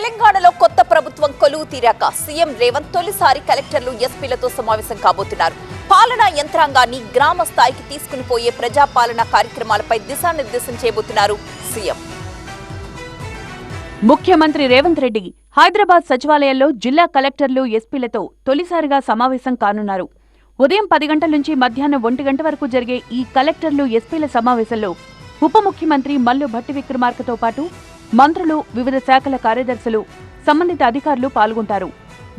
తెలంగాణలో కొత్త ప్రభుత్వం కొలువు తీరాక సీఎం రేవంత్ తొలిసారి కలెక్టర్లు ఎస్పీలతో సమావేశం కాబోతున్నారు. పాలనా యంత్రాంగాన్ని గ్రామ స్థాయికి తీసుకుని పోయే ప్రజాపాలన కార్యక్రమాలపై దిశానిర్దేశం చేయబోతున్నారు సీఎం. ముఖ్యమంత్రి రేవంత్ రెడ్డి హైదరాబాద్ సచివాలయంలో జిల్లా కలెక్టర్లు ఎస్పీలతో తొలిసారిగా సమావేశం కానున్నారు. ఉదయం పది గంటల నుంచి మధ్యాహ్నం ఒంటి గంట వరకు జరిగే ఈ కలెక్టర్లు ఎస్పీల సమావేశంలో ఉప ముఖ్యమంత్రి మల్లు భట్టి విక్రమార్కతో పాటు మంత్రులు వివిధ శాఖల కార్యదర్శులు సంబంధిత అధికారులు పాల్గొంటారు.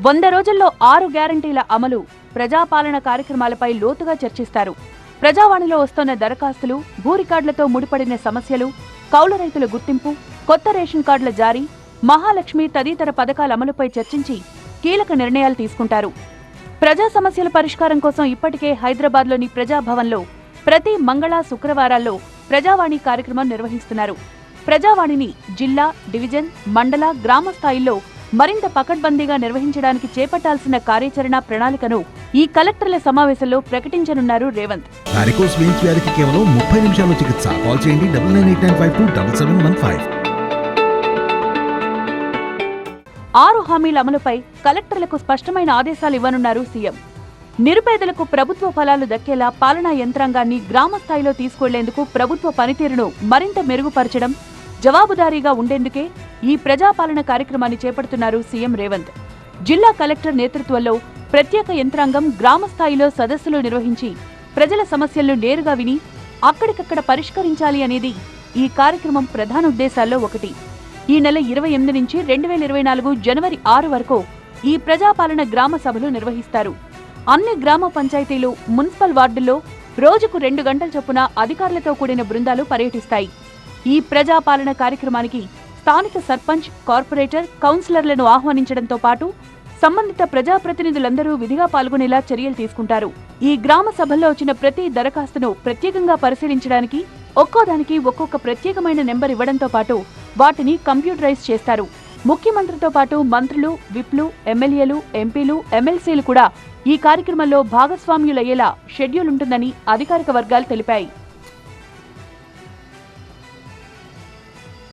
వంద రోజుల్లో ఆరు గ్యారంటీల అమలు ప్రజాపాలన కార్యక్రమాలపై లోతుగా చర్చిస్తారు. ప్రజావాణిలో వస్తోన్న దరఖాస్తులు భూ రికార్డులతో ముడిపడిన సమస్యలు కౌలు రైతుల గుర్తింపు కొత్త రేషన్ కార్డుల జారీ మహాలక్ష్మి తదితర పథకాల అమలుపై చర్చించి కీలక నిర్ణయాలు తీసుకుంటారు. ప్రజా సమస్యల పరిష్కారం కోసం ఇప్పటికే హైదరాబాద్లోని ప్రజాభవన్లో ప్రతి మంగళ శుక్రవారాల్లో ప్రజావాణి కార్యక్రమం నిర్వహిస్తున్నారు. ప్రజావాణిని జిల్లా డివిజన్ మండల గ్రామ స్థాయిల్లో మరింత పకడ్బందీగా నిర్వహించడానికి చేపట్టాల్సిన కార్యాచరణ ప్రణాళికను ఈ కలెక్టర్ల సమావేశంలో ప్రకటించనున్నారు రేవంత్. వారికోస్ వెయిన్స్ వ్యాధికి కేవలం ముప్పై నిమిషాల్లో చికిత్స. కాల్ చేయండి double nine eight nine five two double seven one five. ఆరు హామీల అమలుపై కలెక్టర్లకు స్పష్టమైన ఆదేశాలు ఇవ్వనున్నారు సీఎం. నిరుపేదలకు ప్రభుత్వ ఫలాలు దక్కేలా పాలనా యంత్రాంగాన్ని గ్రామ స్థాయిలో తీసుకెళ్ళేందుకు ప్రభుత్వ పనితీరును మరింత మెరుగుపరచడం జవాబుదారీగా ఉండేందుకే ఈ ప్రజాపాలన కార్యక్రమాన్ని చేపడుతున్నారు సీఎం రేవంత్. జిల్లా కలెక్టర్ నేతృత్వంలో ప్రత్యేక యంత్రాంగం గ్రామ స్థాయిలో సదస్సులు నిర్వహించి ప్రజల సమస్యలను నేరుగా విని అక్కడికక్కడ పరిష్కరించాలి అనేది ఈ కార్యక్రమం ప్రధాన ఉద్దేశాల్లో ఒకటి. ఈ నెల ఇరవై ఎనిమిది నుంచి రెండు వేల ఇరవై నాలుగు జనవరి ఆరు వరకు ఈ ప్రజాపాలన గ్రామ సభలు నిర్వహిస్తారు. అన్ని గ్రామ పంచాయతీలు మున్సిపల్ వార్డుల్లో రోజుకు రెండు గంటల చొప్పున అధికారులతో కూడిన బృందాలు పర్యటిస్తాయి. ఈ ప్రజాపాలన కార్యక్రమానికి స్థానిక సర్పంచ్ కార్పొరేటర్ కౌన్సిలర్లను ఆహ్వానించడంతో పాటు సంబంధిత ప్రజాప్రతినిధులందరూ విధిగా పాల్గొనేలా చర్యలు తీసుకుంటారు. ఈ గ్రామ సభల్లో వచ్చిన ప్రతి దరఖాస్తును ప్రత్యేకంగా పరిశీలించడానికి ఒక్కోదానికి ఒక్కొక్క ప్రత్యేకమైన నెంబర్ ఇవ్వడంతో పాటు వాటిని కంప్యూటరైజ్ చేస్తారు. ముఖ్యమంత్రితో పాటు మంత్రులు విప్లు ఎమ్మెల్యేలు ఎంపీలు ఎమ్మెల్సీలు కూడా ఈ కార్యక్రమంలో భాగస్వామ్యులయ్యేలా షెడ్యూల్ ఉంటుందని అధికారిక వర్గాలు తెలిపాయి.